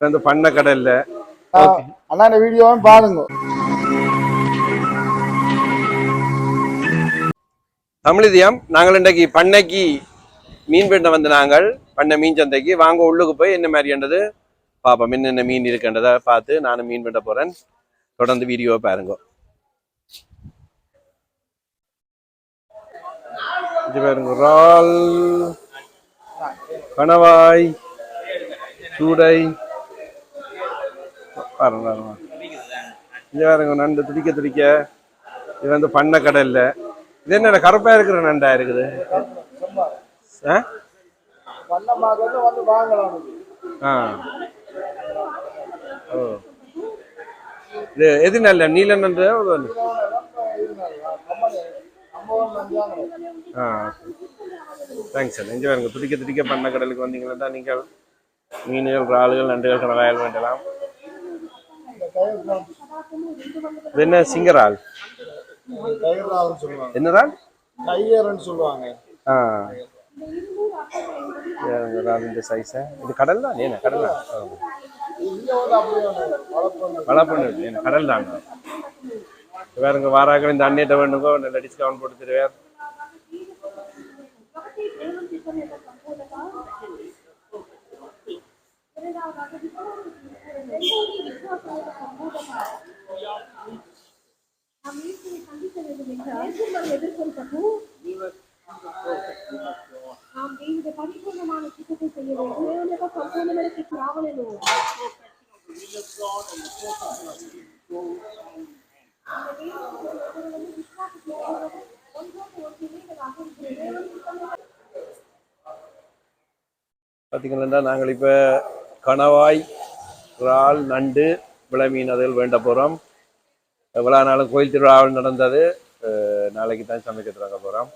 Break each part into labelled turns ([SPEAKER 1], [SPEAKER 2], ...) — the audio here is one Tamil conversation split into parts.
[SPEAKER 1] வந்து பண்ண கடல்ல
[SPEAKER 2] அண்ணா இந்த வீடியோவும் பாருங்க.
[SPEAKER 1] தமிழிதியம் நாங்கள் இன்றைக்கு பண்ணைக்கு மீன் பிண்ட வந்த நாங்கள் பண்ணை மீன் சந்தைக்கு. வாங்க உள்ளுக்கு போய் என்ன மாதிரின்றது பார்ப்போம் என்னென்ன மீன் இருக்குன்றதை பார்த்து நானும் மீன் பிண்ட போறேன். தொடர்ந்து வீடியோவை பாருங்க. இது பாருங்க கணவாய் சூடை. பாருங்க பாருங்க. பாருங்க நண்டு துடிக்க துடிக்க. இது வந்து பண்ணை கடல்ல இது என்ன கருப்பாக இருக்கிற நண்டா இருக்குது? ஆ? ஆ. ஓ. இது எது நல்ல நீல நண்டு? ஆ தேங்க்ஸ் சார் நெஞ்சு பாருங்க துடிக்க துடிக்க பண்ண கடலுக்கு வந்தீங்கன்னா நீங்கள் மீன்கள் இறால்கள் நண்டுகள் கணவாயல் வேண்டலாம். இது என்ன சிங்கரால்?
[SPEAKER 2] கையறால்னு சொல்லுவாங்க
[SPEAKER 1] என்ன இறால்
[SPEAKER 2] கையறன்னு சொல்லுவாங்க.
[SPEAKER 1] ஆ. இறால் இந்த சைஸா இது கடல் தான்? ஏன்னா கடல் தான்? வளப்பண்ணு என்ன கடல் தான். வேறுங்க வாராக இந்த அன்னிட்ட வேணுங்க நல்ல டிஸ்கவுண்ட் போட்டு தருவார்.
[SPEAKER 3] எதிர்கொள்வது
[SPEAKER 1] பார்த்தீங்கன்னா நாங்கள் இப்போ கணவாய் இறால் நண்டு விளைமீன் அதில் வேண்ட போகிறோம் எவ்வளோ நாளும் கோயில் திருவிழாவில் நடந்தது நாளைக்கு தான் சமைக்க தொடங்க போகிறோம்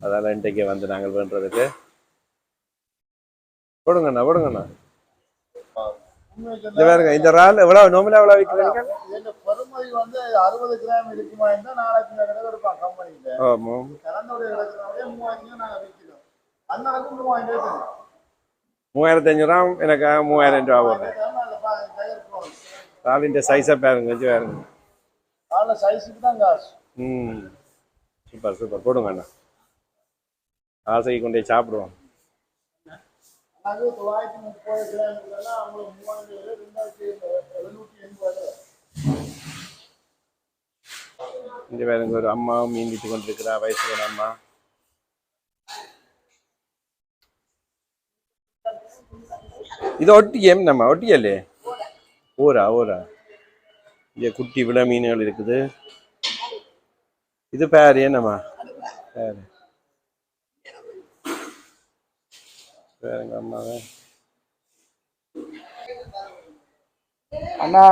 [SPEAKER 1] அதால் இன்றைக்கு வந்து நாங்கள் வேண்டதுக்கு. போடுங்கண்ணா போடுங்கண்ணா. இந்த வேறுங்க இந்த இறால் எவ்வளோ நோமலா எவ்வளோ விற்கிறீங்க
[SPEAKER 2] இந்த பெருமதி வந்து அறுபது கிராம் இருக்குமா இருந்தா நாளைக்கு இந்த கடை இருப்பான் கம்பெனியில
[SPEAKER 1] ஆமாம்
[SPEAKER 2] கலந்தோடைய கிடக்கிறவங்க மூவாயிரம் நாங்க விற்கிறோம் அந்த அளவுக்கு மூவாயிரம் இருக்குது
[SPEAKER 1] மூவாயிரத்தி அஞ்சூறுவா எனக்கு மூவாயிரம் ரூபா போடுறேன்
[SPEAKER 2] அந்த பா- கயிறு போகும்
[SPEAKER 1] இறாலிൻ്റെ சைஸை பாருங்க வச்சு பாருங்க.
[SPEAKER 2] காலைல சைஸுக்கு தான் காசு.
[SPEAKER 1] ம். Super super. போடுங்க அண்ணா. ஆசைக்கு கொண்டே சாப்பிடுவோம்.
[SPEAKER 2] அது தொள்ளாயிரத்தி முப்பது கிராம் அவங்களுக்கு மூவாயிரம் ரெண்டாயிரத்தி எழுநூத்தி எண்பது
[SPEAKER 1] இந்த வேறுங்க ஒரு அம்மாவும் மீண்டிட்டு கொண்டிருக்கிறா வயசுல அம்மா. இது ஒட்டியம் நம்ம ஒட்டியல்லே? ஓரா ஓரா இங்க குட்டி விள மீன்கள் இருக்குது. இது பேர் என்னம்மா? பேர். பேருங்க அம்மாவே.
[SPEAKER 2] அண்ணா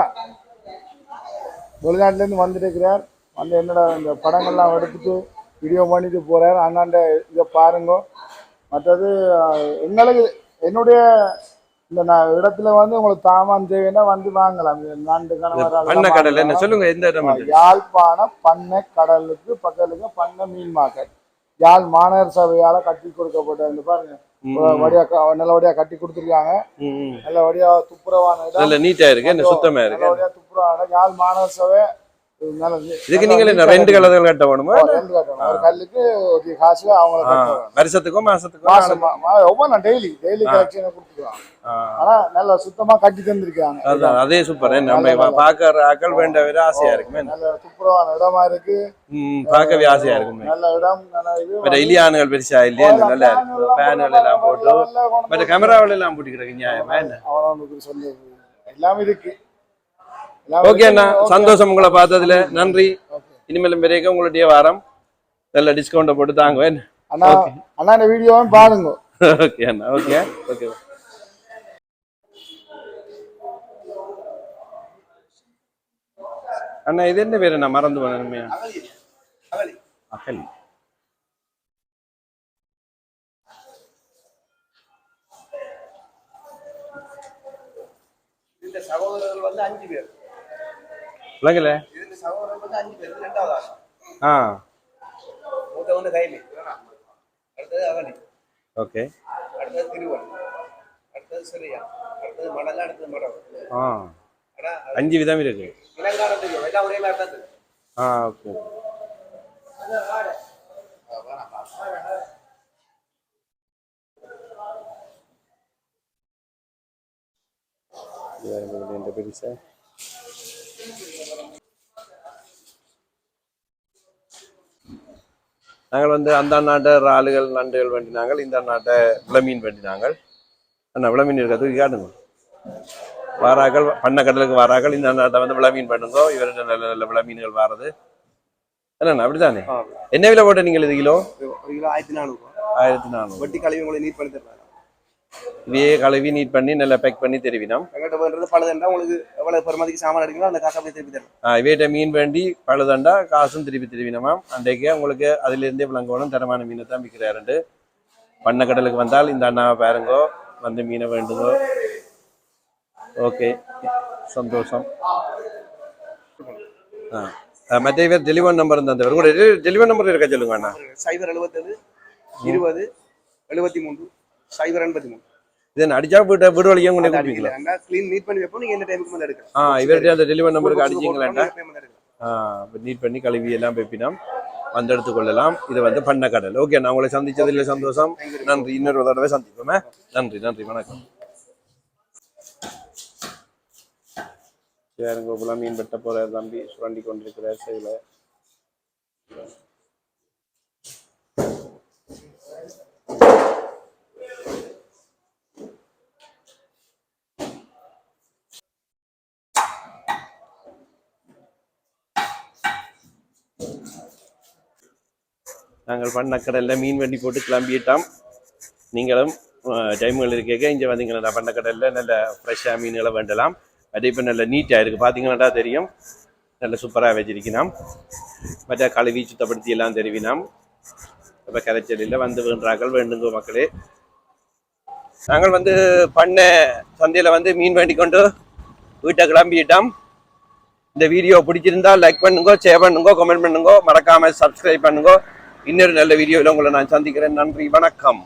[SPEAKER 2] வெளிநாட்டுல இருந்து வந்துருக்கிறார் வந்து என்னோட இந்த படங்கள்லாம் எடுத்துட்டு வீடியோ பண்ணிட்டு போறார். அண்ணாண்ட இதை பாருங்க. மற்றது எங்களுக்கு என்னுடைய இந்த நான் இடத்துல வந்து உங்களுக்கு தாமான் தேவைன்னா வந்து வாங்கலாம். நான்கு கணவர்
[SPEAKER 1] என்ன? சொல்லுங்க எந்த இடம் இது?
[SPEAKER 2] யாழ்ப்பாண பண்ணை கடலுக்கு பக்கத்துக்கு பண்ணை மீன் மார்க்கெட் யாழ் மாநகர சபையால கட்டி கொடுக்கப்பட்ட பாருங்க. வடியா நல்லபடியா கட்டி கொடுத்துருக்காங்க. நல்லபடியா துப்புரவான இடம்.
[SPEAKER 1] நல்ல நீட்டா இருக்கு சுத்தமா இருக்கு.
[SPEAKER 2] நல்லபடியா துப்புரவான யாழ் மாநகர சபை
[SPEAKER 1] இதுக்கு என்ன ரெண்டு கலர்கள் கட்ட வேணுமா?
[SPEAKER 2] ரெண்டு கட்டணும். ஒரு கல்லுக்கு ஒரு காசு அவங்களை
[SPEAKER 1] ஆ,
[SPEAKER 2] கட்டணும்.
[SPEAKER 1] வருஷத்துக்கோ மாசத்துக்கோ
[SPEAKER 2] மாசம் ஒவ்வொரு டெய்லி டெய்லி கலெக்ஷனை
[SPEAKER 1] ஆ,
[SPEAKER 2] ஆனா நல்லா சுத்தமா கட்டி தந்திருக்காங்க.
[SPEAKER 1] அதான் அதே சூப்பர் நம்ம பாக்குற ஆக்கள் வேண்ட விட ஆசையா இருக்குமே.
[SPEAKER 2] நல்ல துப்புரவான இடமா இருக்கு.
[SPEAKER 1] பார்க்கவே ஆசையா இருக்குமே.
[SPEAKER 2] நல்ல இடம் நல்ல
[SPEAKER 1] இலியானுகள் பெருசா இல்லையா? நல்லா ஃபேன்கள் எல்லாம் போட்டு. மற்ற கேமராவில் எல்லாம் போட்டுக்கிறாங்க நியாயமா என்ன?
[SPEAKER 2] அவனுக்கு சொல்லி எல்லாமே இருக்கு.
[SPEAKER 1] ஓகே அண்ணா. சந்தோஷம் உங்களை பார்த்ததுல. நன்றி. இனிமேலும் பெரிய உங்களுடைய வாரம் நல்ல டிஸ்கவுண்ட் போட்டு தாங்க
[SPEAKER 2] அண்ணா அண்ணா இந்த வீடியோவும் பாருங்க.
[SPEAKER 1] ஓகே அண்ணா. ஓகே ஓகே அண்ணா இது என்ன பேரு நான் மறந்து போனேன் அகலி.
[SPEAKER 4] இந்த சகோதரர்கள் வந்து அஞ்சு பேர். ஆள்.
[SPEAKER 1] ஆ. ஓகே.
[SPEAKER 4] அடுத்தது திருவன் அடுத்தது சிறியா. அடுத்தது மணல் அடுத்தது மரம்
[SPEAKER 1] ஆ. அஞ்சு விதம் இருக்கு.
[SPEAKER 4] இலங்காரம் தெரியும் எல்லாம் ஒரே மாதிரி தான்
[SPEAKER 1] ஆ ஓகே. இந்த பெருசா நாங்கள் வந்து அந்த நாட்டை இறாலுகள் நண்டுகள் வேண்டினாங்கள் இந்த நாட்டை விளமீன் வேண்டினாங்கள் அண்ணா விளமீன் இருக்கா தூக்கி காட்டுங்க வாராக்கள் பண்ண கடலுக்கு வாராக்கள் இந்த நாட்டை வந்து விளமீன் பண்ணுங்க. இவர்கிட்ட நல்ல நல்ல விளமீன்கள் வாரது. என்னண்ணா அப்படித்தானே என்ன விலை போட்ட நீங்கள் இது கிலோ?
[SPEAKER 4] கிலோ ஆயிரத்தி நானூறு
[SPEAKER 1] ஆயிரத்தி நானூறு.
[SPEAKER 4] வட்டி கழுவி உங்களை நீட் பண்ணி தருவாங்க
[SPEAKER 1] இவையே கழுவி நீட் பண்ணி நல்லா பேக் பண்ணி தெரிவினோம்.
[SPEAKER 4] பண்றது பழுதுண்டா உங்களுக்கு எவ்வளவு பெருமதிக்கு சாமான் எடுக்கணும் அந்த காசு அப்படியே திருப்பி தரணும்
[SPEAKER 1] இவையிட்ட மீன் வேண்டி பழுதண்டா காசும் திருப்பி திருவினமாம். அன்றைக்கு உங்களுக்கு அதிலிருந்தே விளங்கணும் தரமான மீனை தான் விற்கிறாருண்டு. பண்ண கடலுக்கு வந்தால் இந்த அண்ணாவை பாருங்கோ வந்து மீனை வேண்டுங்கோ. ஓகே சந்தோஷம். ஆ மற்ற இவர் டெலிவரி நம்பர் தந்தவர் கூட டெலிவரி நம்பர் இருக்கா சொல்லுங்க அண்ணா?
[SPEAKER 4] சைபர் எழுபத்தேழு இருபது எழுபத்தி மூன்று. சைபர் எண்பத்தி மூணு
[SPEAKER 1] இது அடிச்சா வீட்டை வீடு வழியாக கொண்டு கொடுப்பீங்களா?
[SPEAKER 4] கிளீன் நீட் பண்ணி வைப்போம் நீங்க என்ன டைமுக்கு மேல எடுக்கலாம்.
[SPEAKER 1] ஆ இவர்கிட்ட அந்த டெலிவரி நம்பருக்கு
[SPEAKER 4] payment எடுக்கலாம்.
[SPEAKER 1] நீட் பண்ணி கழுவி எல்லாம் பெப்பினோம் வந்து எடுத்துக்கொள்ளலாம். இது வந்து பண்ண கடல். ஓகே நான் உங்களை சந்திச்சதில் சந்தோஷம். நன்றி. இன்னொரு தடவை சந்திப்போமே நன்றி நன்றி வணக்கம். சேருங்கோபுலம் மீன் வெட்ட போற தம்பி. சுரண்டி கொண்டிருக்கிறார் செயல. நாங்கள் பண்ண கடல்ல மீன் வண்டி போட்டு கிளம்பிட்டோம். நீங்களும் டைம்கள் இருக்க இங்கே வந்தீங்கன்னா பண்ணக்கடல்ல நல்ல ஃப்ரெஷ்ஷாக மீன்களை வேண்டலாம். அது இப்போ நல்ல நீட்டாக இருக்குது பார்த்தீங்கன்னா தெரியும்? நல்ல சூப்பராக வச்சிருக்கணும் மற்ற கழுவி சுத்தப்படுத்தி எல்லாம் தெரிவினோம். இப்போ கரைச்சலில் வந்து வேண்டாக்கள் வேண்டுங்க மக்களே. நாங்கள் வந்து பண்ண சந்தையில் வந்து மீன் வேண்டி கொண்டு வீட்டை கிளம்பிட்டோம். இந்த வீடியோ பிடிச்சிருந்தா லைக் பண்ணுங்க ஷேர் பண்ணுங்க கமெண்ட் பண்ணுங்க. மறக்காமல் சப்ஸ்கிரைப் பண்ணுங்க. இன்னொரு நல்ல வீடியோவில் உங்களை நான் சந்திக்கிறேன். நன்றி வணக்கம்.